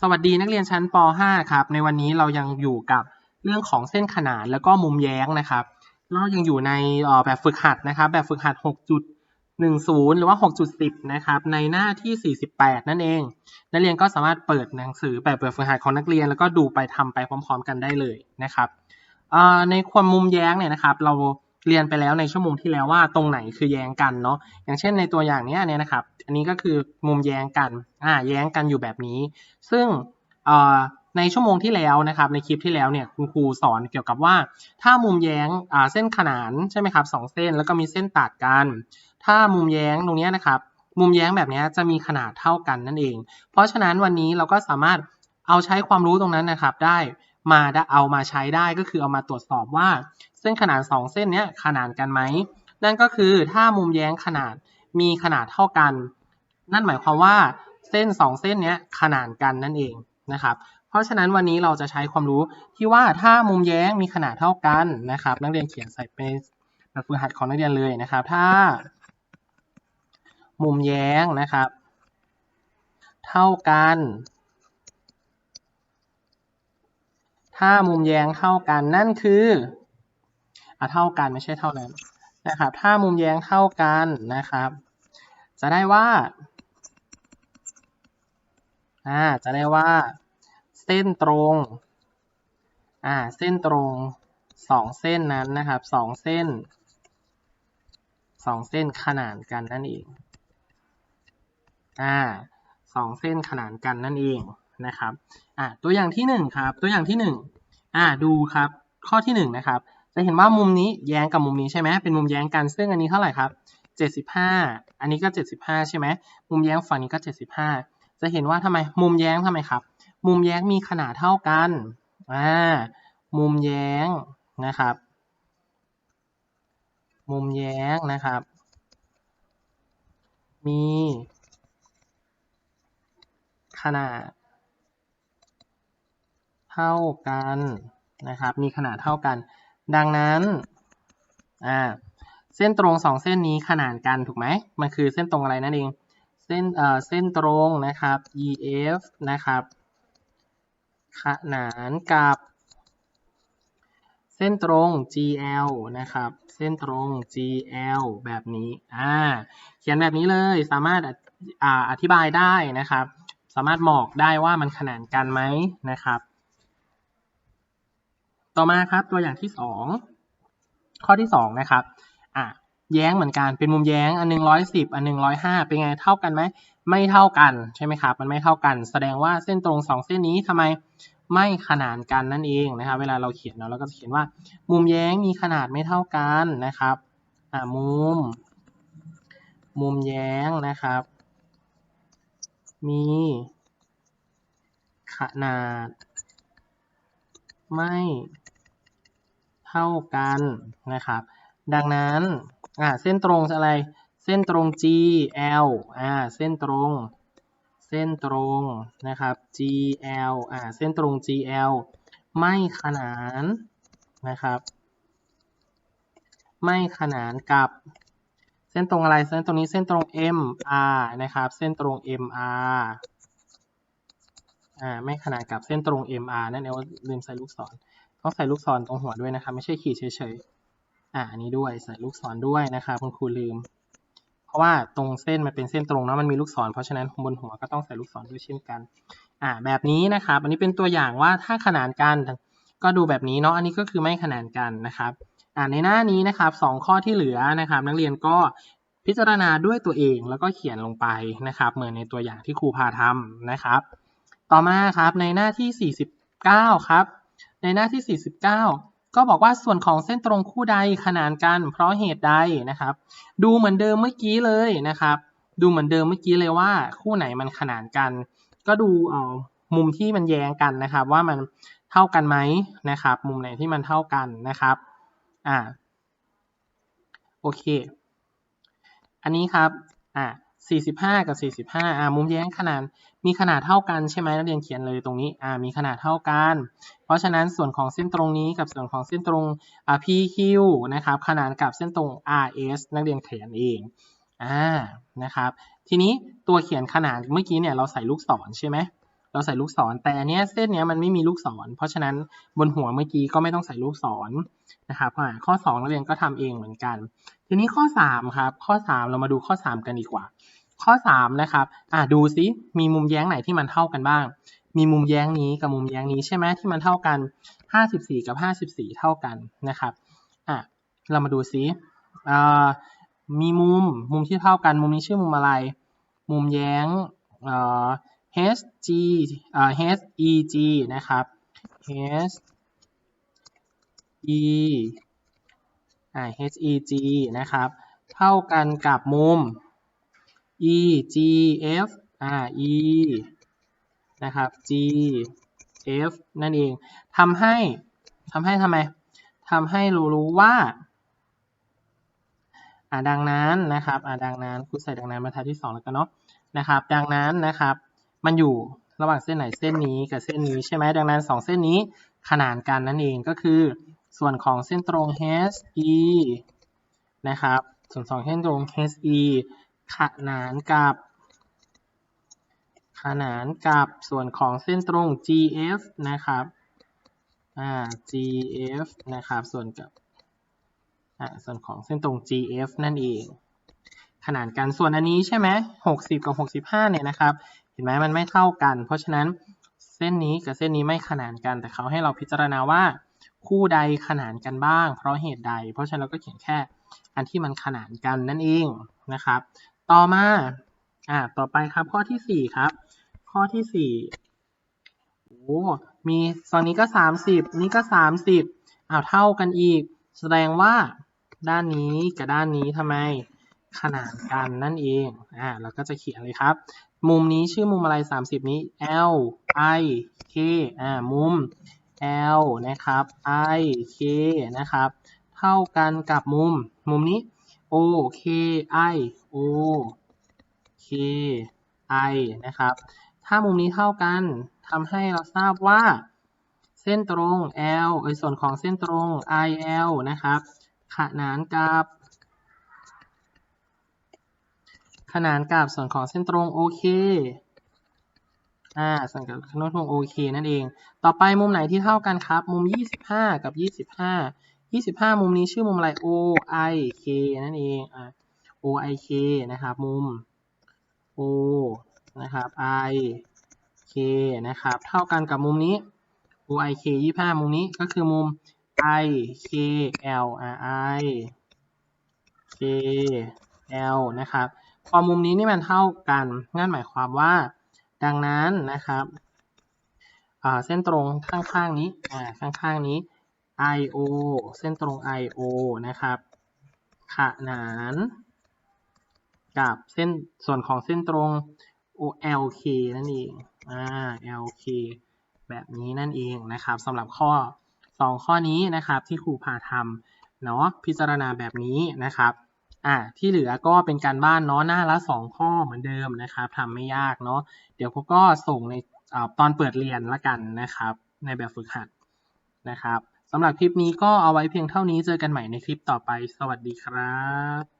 สวัสดีนักเรียนชั้นป .5 ครับ ในวันนี้เรายังอยู่กับเรื่องของเส้นขนานแล้วก็มุมแย้งนะครับ เรายังอยู่ในแบบฝึกหัดนะครับ แบบฝึกหัด 6.10 หรือว่า 6.10 นะครับ ในหน้าที่ 48 นั่นเอง นักเรียนก็สามารถเปิดหนังสือแบบแบบฝึกหัดของนักเรียน แล้วก็ดูไปทำไปพร้อม ๆ กันได้เลยนะครับในความมุมแย้งเนี่ยนะครับ เรา เรียนไปแล้วในชั่วโมงที่แล้วว่าตรงไหนคือแย้งกันเนาะอย่างเช่นในตัวอย่างเนี้ยเนี่ยนะครับ อันนี้ก็คือมุมแย้งกันอ่าแย้งกันอยู่แบบนี้ ซึ่งเอ่อในชั่วโมงที่แล้วนะครับ ในคลิปที่แล้วเนี่ยคุณครูสอนเกี่ยวกับว่า ถ้ามุมแย้งอ่าเส้นขนานใช่ไหมครับสองเส้นแล้วก็มีเส้นตัดกัน ถ้ามุมแย้งตรงนี้นะครับ มุมแย้งแบบนี้จะมีขนาดเท่ากันนั่นเอง เพราะฉะนั้นวันนี้เราก็สามารถเอาใช้ความรู้ตรงนั้นนะครับ ได้มาเอามาใช้ได้ก็คือเอามาตรวจสอบว่า เส้นขนานสองเส้นเนี้ยขนานกันไหม นั่นก็คือถ้ามุมแย้งขนาดมีขนาดเท่ากัน นั่นหมายความว่าเส้นสองเส้นเนี้ยขนานกันนั่นเองนะครับ เพราะฉะนั้นวันนี้เราจะใช้ความรู้ที่ว่าถ้ามุมแย้งมีขนาดเท่ากันนะครับ นักเรียนเขียนใส่เป็นแบบฝึกหัดของนักเรียนเลยนะครับ ถ้า มุมแย้งนะครับ เท่ากัน ถ้ามุมแย้งเท่ากันนั่นคือ เท่ากันไม่ใช่เท่านั้นนะครับ ถ้ามุมแย้งเท่ากันนะครับ จะได้ว่าอ่าจะได้ว่า เส้นตรงอ่าเส้นตรงสองเส้นนั้นนะครับสองเส้นสองเส้นขนานกันนั่นเองอ่าสองเส้นขนานกันนั่นเองนะครับอ่าตัวอย่างที่หนึ่งครับ ตัวอย่างที่หนึ่งอ่าดูครับ ข้อที่หนึ่งนะครับ จะเห็นว่ามุมนี้แย้งกับมุมนี้ใช่ไหมเป็นมุมแย้งกันซึ่งอันนี้เท่าไหร่ครับเจ็ดสิบห้าอันนี้ก็เจ็ดสิบห้าใช่ไหมมุมแย้งฝั่งนี้ก็เจ็ดสิบห้าจะเห็นว่าทำไมมุมแย้งทำไมครับ มุมแย้งมีขนาดเท่ากันอ่ามุมแย้งนะครับ มุมแย้งนะครับ มีขนาดเท่ากันนะครับ มีขนาดเท่ากัน ดังนั้นอ่าเส้นตรงสองเส้นนี้ขนานกันถูกไหมมันคือเส้นตรงอะไรนั่นเองเส้นเอ่อเส้นตรงนะครับ EF นะครับขนานกับเส้นตรง GL นะครับ เส้นตรง GL แบบนี้อ่าเขียนแบบนี้เลยสามารถอ่าอธิบายได้นะครับ สามารถบอกได้ว่ามันขนานกันไหมนะครับ ต่อมาครับตัวอย่างที่สองข้อที่สองนะครับอะแย้งเหมือนกันเป็นมุมแย้งอันหนึ่งร้อยสิบอันหนึ่งร้อยห้าเป็นไงเท่ากันไหมไม่เท่ากันใช่ไหมครับมันไม่เท่ากัน แสดงว่าเส้นตรงสองเส้นนี้ทำไมไม่ขนานกันนั่นเองนะครับ เวลาเราเขียนเนาะเราก็จะเขียนว่า มุมแย้งมีขนาดไม่เท่ากันนะครับอ่ามุม มุมแย้งนะครับ มีขนาดไม่ เท่ากันนะครับ ดังนั้นอ่าเส้นตรงอะไร เส้นตรง GL อ่าเส้นตรง เส้นตรงนะครับ GL อ่าเส้นตรง GL ไม่ขนานนะครับ ไม่ขนานกับเส้นตรงอะไร เส้นตรงนี้เส้นตรง MR นะครับ เส้นตรง MR อ่าไม่ขนานกับเส้นตรง MR นั่นเองลืมใส่ลูกศร ต้องใส่ลูกศรตรงหัวด้วยนะครับ ไม่ใช่ขีดเฉยๆ อ่าอันนี้ด้วยใส่ลูกศรด้วยนะครับคุณครูลืม เพราะว่าตรงเส้นมันเป็นเส้นตรงเนาะมันมีลูกศรเพราะฉะนั้นบนหัวก็ต้องใส่ลูกศรด้วยเช่นกัน อ่าแบบนี้นะครับ อันนี้เป็นตัวอย่างว่าถ้าขนานกันก็ดูแบบนี้เนาะอันนี้ก็คือไม่ขนานกันนะครับอ่าในหน้านี้นะครับสองข้อที่เหลือนะครับ นักเรียนก็พิจารณาด้วยตัวเองแล้วก็เขียนลงไปนะครับ เหมือนในตัวอย่างที่ครูพาทำนะครับ ต่อมาครับในหน้าที่ 49 ครับ ในหน้าที่ 49 ก็บอกว่าส่วนของเส้นตรงคู่ใดขนานกัน เพราะเหตุใดนะครับ ดูเหมือนเดิมเมื่อกี้เลยนะครับ ดูเหมือนเดิมเมื่อกี้เลยว่า คู่ไหนมันขนานกัน ก็ดูเอามุมที่มันแย้งกันนะครับ ว่ามันเท่ากันไหมนะครับ มุมไหนที่มันเท่ากันนะครับอ่าโอเค อันนี้ครับอ่า 45 กับ 45อ่ามุมแย้งขนาดมีขนาดเท่ากันใช่ไหมนักเรียนเขียนเลยตรงนี้อ่ามีขนาดเท่ากัน เพราะฉะนั้นส่วนของเส้นตรงนี้กับส่วนของเส้นตรงอ่า PQ นะครับขนานกับเส้นตรง RS นักเรียนเขียนเองอ่านะครับ ทีนี้ตัวเขียนขนาดเมื่อกี้เนี่ยเราใส่ลูกศรใช่ไหม เราใส่ลูกศร แต่อันเนี้ยเส้นเนี้ยมันไม่มีลูกศร เพราะฉะนั้นบนหัวเมื่อกี้ก็ไม่ต้องใส่ลูกศรนะครับข้อ2นักเรียนก็ทำเองเหมือนกัน ทีนี้ข้อ3ครับข้อ 3 เรามาดูข้อ 3 กันดีกว่า ข้อ3นะครับอ่าดูซิมีมุมแย้งไหนที่มันเท่ากันบ้าง มีมุมแย้งนี้กับมุมแย้งนี้ใช่ไหมที่มันเท่ากัน 54 กับ 54 เท่ากันนะครับอะเรามาดูซิอ่ามีมุมมุมที่เท่ากันมุมนี้ชื่อมุมอะไร มุมแย้งอ่ HG อ่า HEG นะครับ HE อ่า HEG นะครับ เท่ากันกับมุม EGF อ่า E นะครับ GF นั่นเองทำให้ทำให้ทำไมทำให้รู้รู้ว่าอ่าดังนั้นนะครับอ่าดังนั้นครูใส่ดังนั้นบรรทัดที่สองแล้วกันเนาะนะครับ ดังนั้นนะครับ มันอยู่ระหว่างเส้นไหนเส้นนี้กับเส้นนี้ใช่ไหมดังนั้นสองเส้นนี้ขนานกันนั่นเองก็คือ ส่วนของเส้นตรง HE นะครับ ส่วนสองเส้นตรง HE ขนานกับ ขนานกับส่วนของเส้นตรง GF นะครับอ่า GF นะครับ ส่วนกับอ่าส่วนของเส้นตรง GF นั่นเอง ขนานกันส่วนอันนี้ใช่ไหม60 กับ 65เนี่ยนะครับ เห็นไหมมันไม่เท่ากัน เพราะฉะนั้นเส้นนี้กับเส้นนี้ไม่ขนานกัน แต่เขาให้เราพิจารณาว่าคู่ใดขนานกันบ้าง เพราะเหตุใด เพราะฉะนั้นเราก็เขียนแค่อันที่มันขนานกันนั่นเองนะครับ ต่อมาอ่าต่อไปครับข้อที่สี่ครับ ข้อที่สี่โอ้มีตอนนี้ก็สามสิบนี่ก็สามสิบอ้าวเท่ากันอีก แสดงว่าด้านนี้กับด้านนี้ทำไมขนานกันนั่นเองอ่าเราก็จะเขียนเลยครับ มุมนี้ชื่อมุมอะไรสามสิบนี้ L I K อ่า มุม L นะครับ I K นะครับ เท่ากันกับมุม มุมนี้ O K I O K I นะครับ ถ้ามุมนี้เท่ากันทำให้เราทราบว่า เส้นตรง L เอยส่วนของเส้นตรง IL นะครับ ขนานกับ ขนานกับส่วนของเส้นตรง OK อ่าส่วนกับเส้นตรง OK นั่นเอง ต่อไปมุมไหนที่เท่ากันครับ มุม 25 กับ 25 25 มุมนี้ชื่อมุมอะไร OIK นั่นเองอ่า OIK นะครับมุม O นะครับ I K นะครับเท่ากันกับมุมนี้ OIK 25 มุมนี้ก็คือมุม I K L R I K L นะครับ พอมุมนี้นี่มันเท่ากันนั่นหมายความว่า ดังนั้นนะครับเส้นตรงข้างๆนี้อ่าข้างๆนี้ I O เส้นตรง I O นะครับ ขนาน กับเส้นส่วนของเส้นตรง O L K นั่นเองอ่า L K แบบนี้นั่นเองนะครับสำหรับข้อ 2 ข้อนี้นะครับที่ครูพาทำเนาะพิจารณาแบบนี้นะครับ อ่าที่เหลือก็เป็นการบ้านเนาะหน้าละ 2 ข้อเหมือนเดิมนะครับทำไม่ยากเนาะเดี๋ยวพวกก็ส่งในอาตอนเปิดเรียนละกันนะครับ ในแบบฝึกหัดนะครับสำหรับคลิปนี้ก็เอาไว้เพียงเท่านี้เจอกันใหม่ในคลิปต่อไป สวัสดีครับ